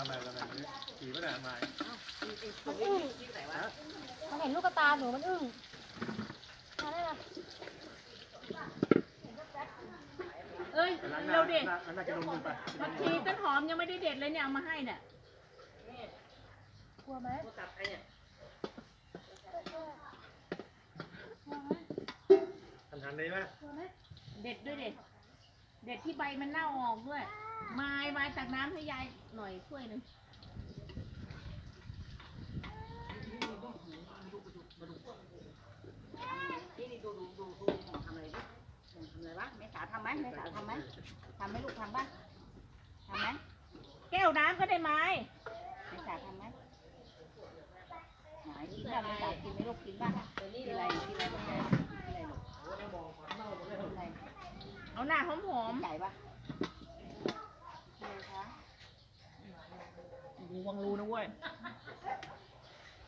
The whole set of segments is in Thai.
ทำไมทำไมขี่ไม่ได้ทำไมมันอึ้งมันเห็นลูกตาหนูมันอึ้งมาได้ละเอ้ยเร็วเดิล้างหน้าจะลงมือไปบางทีต้นหอมยังไม่ได้เด็ดเลยเนี่ยเอามาให้เนี่ยกลัวไหมทันทันเลยไหมกลัวไหมเด็ดด้วยเด็ด เด็ดที่ใบมันเน่าออกด้วยไม้ไม้ตักน้ำให้ยายหน่อยถ้วยหนึ่งนี่นี่ดูดูดูดูทำอะไรดิทำอะไรวะเมษาทำไหมเมษาทำไหมทำไหมลูกทำป่ะทำไหมแก้วน้ำก็ได้ไม้เมษาทำไหมไหนกินป่ะเมษากินไหมลูกกินป่ะกินอะไรกินอะไรบ้างกินอะไรลูกกินอะไร เอาหน้าหอมหอม ไก่ป่ะกินอะไรคะ ดูวังรูนะเว้ย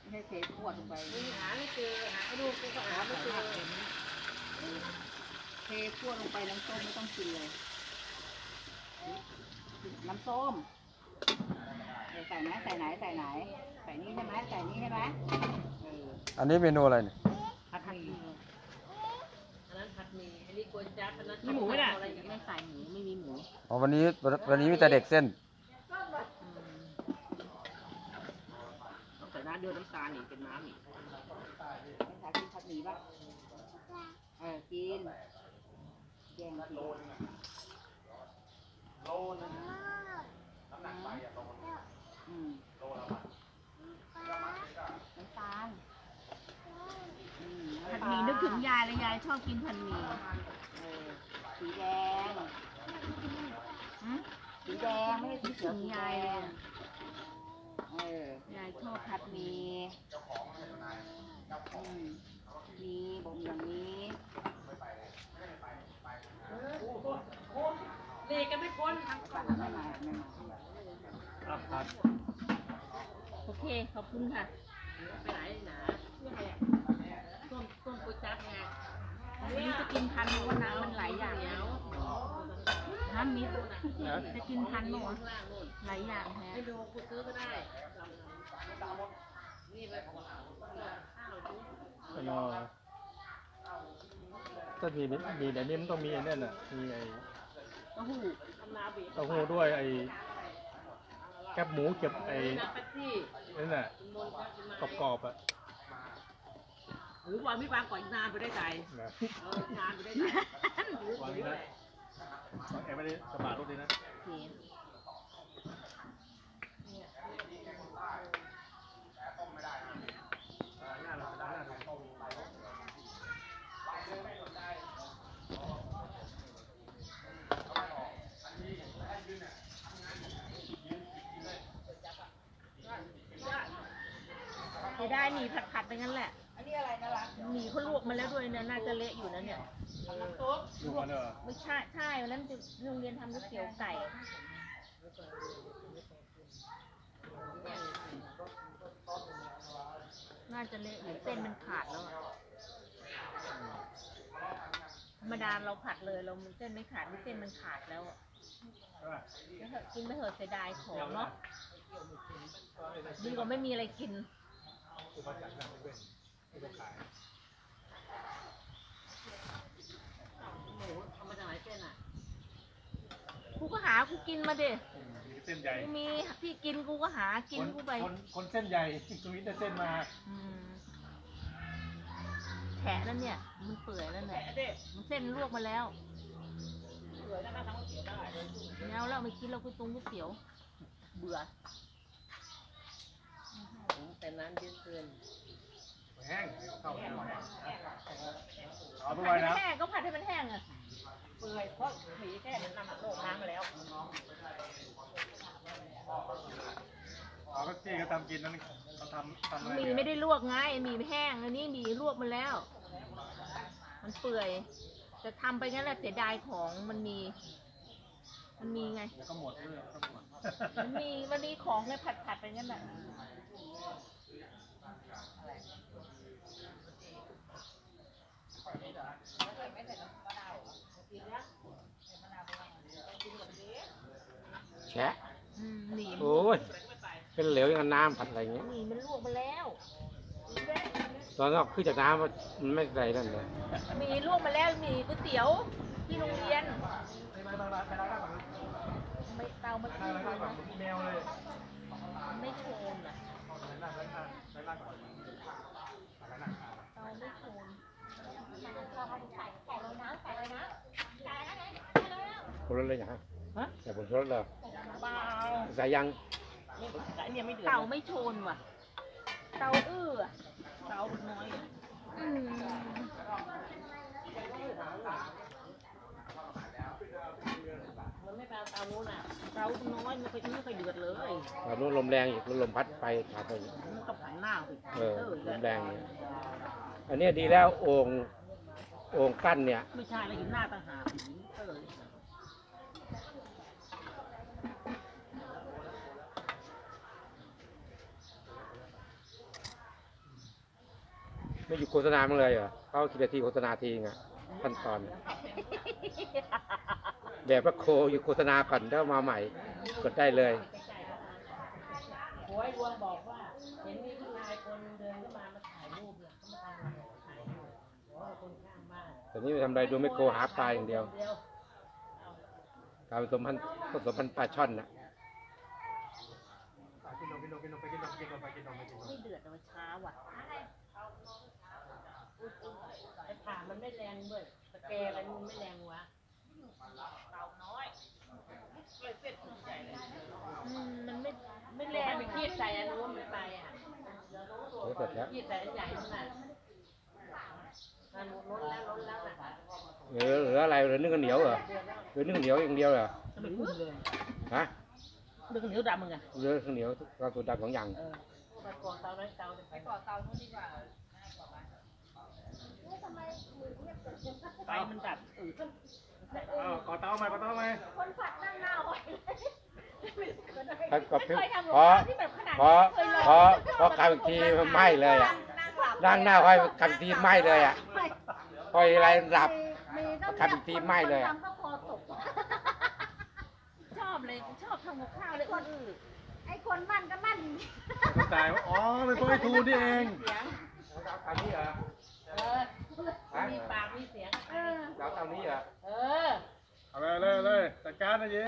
ไม่ใช่เทขวดลงไป หาไม่เจอหาดูกูก็หาไม่เจอ เท ขวดลงไปน้ำส้มไม่ต้องกินเลย น้ำส้มเดี๋ยวใส่ไหมใส่ไหนใส่ไหน ใส่นี่ใช่ไหมใส่นี่ใช่ไหมเอออันนี้เมนูอะไรเนี่ยผัดหมี่มีหมูไหมล่ะ ไม่ใส่หมูไม่มีหมูอ๋อวันนี้วันนี้มีแต่เด็กเส้น ต้องใส่น้ำเดือดน้ำตาลนี่เป็นน้ำนี่ไม่ใส่กินผัดหมี่ป่ะเออกิน แย่งกินอืมน้ำตาลอืมผัดน้ำหตามี่นึกถึงยายเลยยายชอบกินผัดหมี่เออสีแดงหืมสีแดงไม่ใช่สีเขียวสีแดงเออยายชอบผัดหมี่อืมมีบ่มอย่างนี้ เด็กกันไม่พ้นไม่มาไม่มาอะครับโอเค ขอบคุณค่ะไปไหนหนาเพื่ออะไรอะต้มต้มก๋วยจั๊บไงวันนี้จะกินพันธุ์เพราะว่าน้ำมันหลายอย่างน้ำมิตรจะกินพันธุ์หมดหลายอย่างแฮะก็นอถ้ามีมีแบบนี้มันต้องมีไอ้นั่นน่ะมีไอ้ เต้าหู้เต้าหู้ด้วยไอ้แคบหมูเก็บไอ้นั่นน่ะกรอบๆอะหรือว่าพี่บางก่อนนานไปได้ใจนะนานไปได้ใจวางนี้นะแอบไม่ได้สะบาดรถดีนะ จะได้หมี่ผัดๆไปงั้นแหละ อันนี้อะไรนะล่ะหมี่เขาลวกมาแล้วด้วยเนี่ยน่าจะเละอยู่นะเนี่ยลูกมันเนอไม่ใช่ใช่วันนั้นจะโรงเรียนทำก๋วยเตี๋ยวไก่ น่าจะเละอยู่เส้นมันขาดแล้วอะธรรมดาเราผัดเลยเราเส้นไม่ขาดนี่เส้นมันขาดแล้วอะแล้วเถอะกินไม่เถอะเสียดายของเนาะดีกว่าไม่มีอะไรกิน กูก็หากูกินมาดิมีเส้นใหญ่กูมีที่กินกูก็หากินคนกูไปคนคนเส้นใหญ่ชีวิตได้เส้นมาอืมแฉะแล้วเนี่ย มันเปื่อยแล้วเนี่ยมันเส้นลวกมาแล้วแล้วเราไม่กินเราก็ตรงก๋วยเตี๋ยว เบื่อ แต่น้ำเยอะเกินแห้งเข้าไปหน่อยเอาไปผัดไว้ให้มันะนแห้งก็ผัดให้มันแห้งอะเปื่อยเพราะหมีแค่นั้นนำโลกล้างมาแล้ว เอาก็ที่เขาทำกินนั้นเขาทำทำอะไรหมี่ไม่ได้ลวกไงหมี่แห้งอันนี้หมี่ลวกมาแล้ว มันเปื่อยจะทำไปงั้นแหละเสียดายของมันมี มันมีไง เดี๋ยวก็หมดเลยก็หมดมันมีมันมีของไงผัดผัดๆไปงั้นแหละ แชะออืมหนีมันโอ้ย เป็นเหลวอย่างกับน้ำผัดอะไรเงี้ย หนีมันลวกมาแล้ว ตอนนอกขึ้นจากน้ำมันไม่ใส่นั่นเลย มีลวกมาแล้วมีก๋วยเตี๋ยวที่โรงเรียนไม่เตามันขึ้นเลยนะ แมวเลย มันไม่โชนอะเตาไม่โชน คนรถเลยอย่างฮะแต่ผมรถเลยเปล่าใส่ยังนี่อันเนี้ยไม่เดือดเตาไม่โชนว่ะ เตาอื้ออะเตาน้อยอะอืมมันไม่แปลเตานู้นอะเตาน้อยมันไปอื้อไปเดือดเลยตอนนู้นลมแรงอีกลมพัดไปขาดไปอีก มันต้องหันหน้าสิเออเออลมแรงเนี่ย อันเนี้ยดีแล้วโอ่งโอ่งกั้นเนี่ย ไม่ใช่แล้วอยู่หน้าต่างหากเออ ไม่อยู่โฆษณามั้างเลยเหรอเขาคิดนาทีโฆษณาทีไงขั้นตอนแบบว่าโคอยู่โฆษณาก่อนแล้วมาใหม่ กดได้เลย โอ้ยวัวบอกว่า เห็นมีผู้ชายคนเดินเข้ามามาถ่ายรูปเนี่ยเขามาทำอะไรถ่ายรูปโอ้ยคนข้างบ้านแต่นี่ไปทำอะไรดูไม่โคหาปลาอย่างเดียวการผสมพันธุ์ผสมพันธุ์ปลาช่อนนะกินนมกินนมกินนมไปกินนมกินนมไปกินนมไปกินนมไม่เดือดแต่มันช้าว่ะไอ้ผ่ามันไม่แรงด้วยตะแกรงอะไรมันไม่แรงวะอืมมันไม่ไม่ไม่แรแรงงไปคีบใส่อันนู้นไม่ไปอะเดี๋ยวเสร็จแล้วคีบใส่อันใหญ่นั่นน่ะอันนู้นล้นแล้วล้นแล้วน่ะเหลือเหลืออะไรเหลือนึ่งข้าวเหนียวเหรอเหลือนึ่งข้าวเหนียวอย่างเดียวเหรอจะไปพูดเลยฮะดึงเหนียวดำมึงอะเหลือข้าวเหนียวกับตัวดำสองอย่างเออไปก่อนเตานั้นเตาไปก่อนเตานู้นดีกว่า ไฟมันดับอืดอ้าวก่อเตาไหมก่อเตาไหมคนผัดนั่งหน้าไว้ถ้าก็ไม่เคยทำกับพอข้าวที่แบบขนาดพอนี้ไม่เคยเลยพอพอกลับอีกทีมันไหม้เลยอะนั่งหลับนั่งหน้าไว้กลับอีกทีไหม้เลยอะพอยอะไรหลับ มีต้องทำอีกทีไหม้เลยอะ ทำก็พอตกชอบเลยชอบทำกับข้าวเลยอ้วนอื้อไอ้คนมั่นก็มั่นตายว่าอ๋อเป็นพวกไอ้ทูนี่เองเสียงอันนี้เหรอ เออ มีปากมีเสียงเออเราเท่านี้เหรอเออเอาเลยเลยเลยจัดการนะย้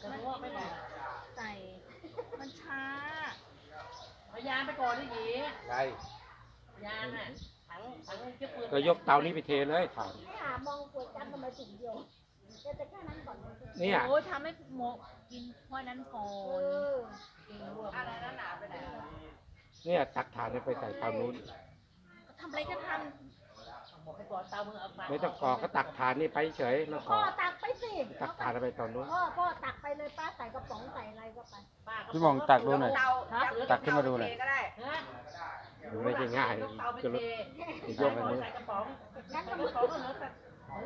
จะรู้ว่ไม่บอกใส่ มันช้า พยานไปก่อนดิยีไรพยานน่ะถังถังเก็บปืนก็ยกเตานี้ไปเทเลยถามให้หามองปวดจันทำไมถุงเดียวเดียวจะแค่นั้นก่อนเนี่ยโอ้ทำให้โมกินเพราะนั้นก่อนอะไรนั่นหนาไปไหนเนี่ยตักถานไปใส่เตานู้น ทำอะไรก็ทบอกไปก่อนเตามึงเอาปากไม่ต้องกรอกก็ตักถ่านนี่ไปเฉยไม่ต้องกพ่รออกตักไปสิตักถ่านไปตอนนู้น พ่อพ่อตักไปเลยป้าใส่กระป๋องใส่อะไรก็ไปป้าพี่หม่องตักดูหน่อย เตาฮะตักขึ้นมาดูหน่อย ก็ได้ฮะมันไม่ใช่ง่ายยกเตาไปจะเทจะยกอันนี้ใส่กระป๋องงั้นกก็ระป๋องก็เหลือแต่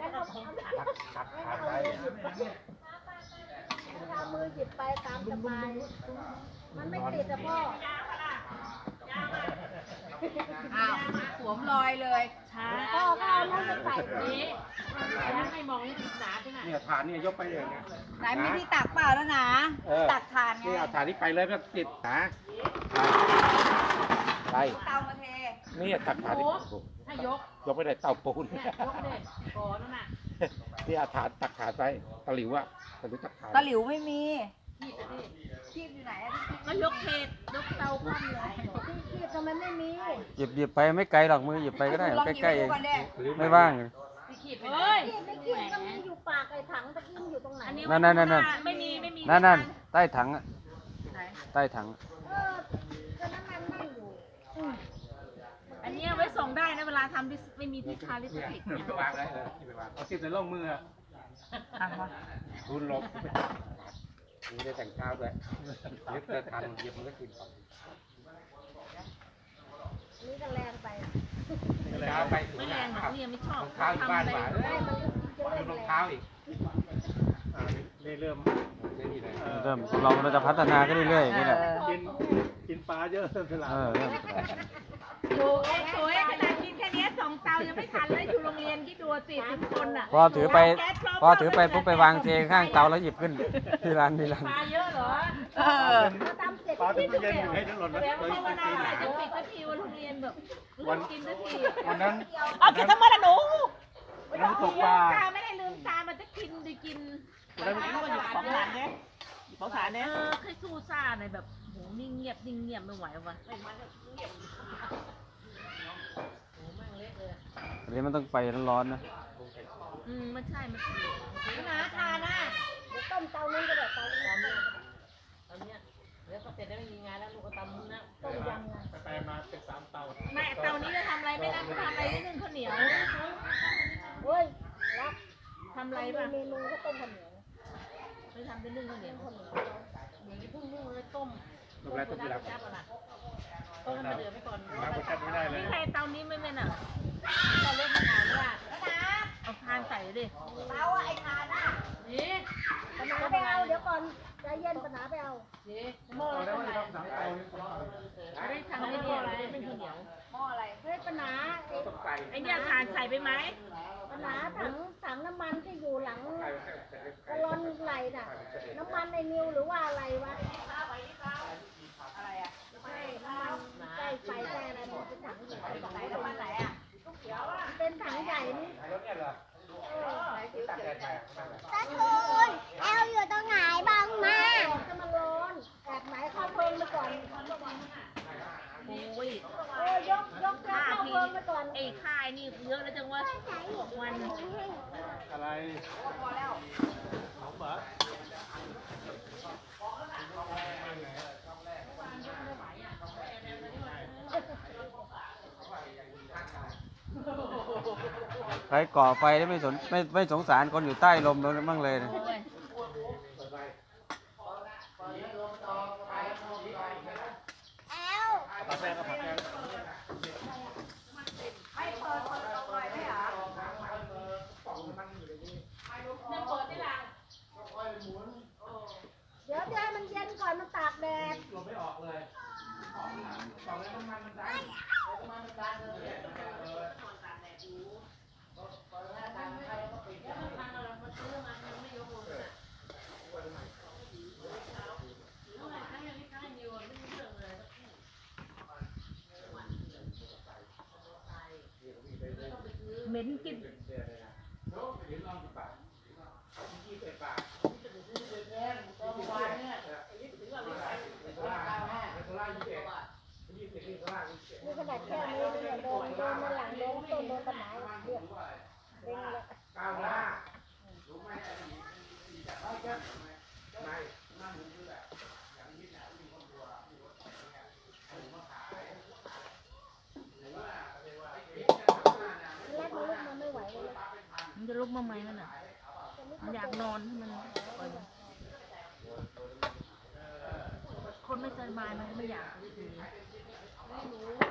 งั้นเอาตักตักถ่านไปเอามือหยิบไปตามสบาย มันไม่ติดอะพ่อ อ้าวสวมรอยเลยำช้าพ่อก็เอามือไปใส่นี่ยังให้มองนี่ศึกษาใช่ไหมเนี่ยถ่านเนี่ยยกไปเลยเนี่ยไหนมีที่ตักเปล่าแล้วนะ เออตักทานไงนี่เอาถ่านนี้ไปเลยไม่ต้องติดนะไปเตามาเทนี่ตักถ่านนี่ถ้ายกยกไปได้เตาปูนเนี่ยยกเลยก่อนนั่นน่ะนี่เอาถ่านตักถ่านไปตะหลิวอะตะหลิวตักถ่านตะหลิวไม่มีที่ไปดิคีบอยู่ไหนอะก็ยกเทศยกเตาคว่ำเลย ที่คีบทำไมไม่มีหยิบหยิบไปไม่ไกลหรอกมือหยิบไปก็ได้ลองหยิบใกล้ให้ๆเองดูก่อนเด้ไม่ว่างที่ขีดไปเฮ้ยคีบไม่คีบก็มีอยู่ปากไอ้ถังตะกี้มันอยู่ตรงไหน อันนี้นั่นนั่นนั่นนั่นไม่มีไม่มีนั่นนั่นใต้ถังอะใต้ถัง เออก็น้ำมันนั่งอยู่อันเนี้ยไว้ส่งได้นะเวลาทำที่ไม่มีที่คาลิสติกเนี่ยไปวางเลยเออที่ไปวางเอาติดในร่องมืออะทุนลบมีได้แต่งเท้าด้วยเล็บจะทันเหยียบมันก็กินก่อนอั นนี้ก็แรงไปอะเท้าไปไม่แรงหรอกเนี่ยไม่ชอบรองเท้าอยู่บ้านหว่าเอ้ยมันจะเล่นรองแรงเท้าอีกอ่านี่เริ่มไม่นี่เลยเออเริ่มเราเราจะพัฒนาขึ้นเรื่อยๆอย่างนี้แหละกินกินปลาเยอะเริ่มฉลาดเออเริ่มโอ้ยโอ้ยขนาดกินแค่เนี้ยสองเตายังไม่ทันเลยอยู่โรงเรียนคิดดูสิสิบคนอะพอถือไปพอถือไปปุ๊บไปวางเทข้างเตาแล้วหยิบขึ้นที่ร้านที่ร้านปลาเยอะเหรอ เออตามเสร็จปลาเป็นเย็นอยู่ให้ทั้งหล่นแสแล้วดงว่าภาวนาว่าจะปิดสักทีวันโรงเรียนแบบลูกกินสักทีวันนั้นเอากินทั้งหมดละหนูวันนั้นตกปลาตาไม่ได้ลืมตามันจะกินได้กินวันนั้นนี่มันอยู่ของฐานเนี่ยอยู่ของฐานเอเนี่ยอแค่สู้ซ่าหน่อยแบบโหนิ่งเงียบนิ่งเงียบไม่ไหวว่ะอันนี้มันต้องไปร้อนๆนะ อืมไม่ใช่ไม่ใช่นะทานนะเดี๋ยวต้มเตานึงก็ได้เตานึงตอนเนี้ย เดี๋ยวก็เสร็จแล้วไม่มีงานแล้วลูกก็ตำมุ้งนะต้มยำไงไปมาเป็นสามเตาไม่เตานี้จะทำอะไรไม่ได้จะทำอะไรนิดนึงข้าวเหนียวเฮ้ยรักทำอะไรมีป่ะเมนูก็ต้มข้าวเหนียวไม่ทำเป็นนึ่งข้าวเหนียวข้าวเหนียวอย่างนี้เพิ่งนึ่งเลยต้มลูกแรกต้มต้ยีราฟจับอะไรต้มให้มันเดือดไปก่อนน้ำก็จัดไม่ได้เลยนี่ใครเตานี้ไม่เป็นอะเราเล่นมะนาวด้วยเอาทานใส่ดิเตาอะไอ้ทานอะ นี่ปัญหาไปเอาเดี๋ยวก่อนใจเย็นปัญหาไปเอานี่หม้ออะไรไม่ได้ทำไม่ดีอะไรเป็นข้าวเหนียวหม้ออะไรเฮ้ยปัญหาไอ้เนี่ยทานใส่ไปไหมปัญหาถังถังน้ำมันที่อยู่หลังกระลอนไหลน่ะ น้ำมันในนิวหรือว่าอะไรวะอะไรอะใช่น้ำมันใกล้ไฟใกล้อะไรมันเป็นถังใหญ่ไหนน้ำมันไหนอะเป็นถังใหญ่นี่ตะทูนแอลอยู่ตรงไหนบ้างมา บอกจะมาร้อนแอบไหนเข้าเพลิงไปก่อน โอ้ย เออยกยกเข้าเพลิง ไปก่อนไอ้ค่ายนี่เยอะแล้วจังว่าวันอะไรของเหรอใครก่อไฟได้ไม่สนไม่ไม่สงสารคนอยู่ใต้ลมบ้างเลยนะ โอ้ย แอล ผัดแป้งก็ผัดแป้ง ไม่เปิดเปิดตรงไหนไม่เหรอ เดี๋ยวจะให้มันเย็นก่อนมันตากแดด เหม็นกลิน นี่ขนาดแค่นี้เนี่ยโดนโดนมาหลังโดนต้นโดนต้นไม้เรียบเร่งเลย แรกมันลุกมันไม่ไหวเลย มาไหมมันอะ มันอยากนอนมันปล่อยมันคนไม่สบายมันก็ไม่อยากไม่รู้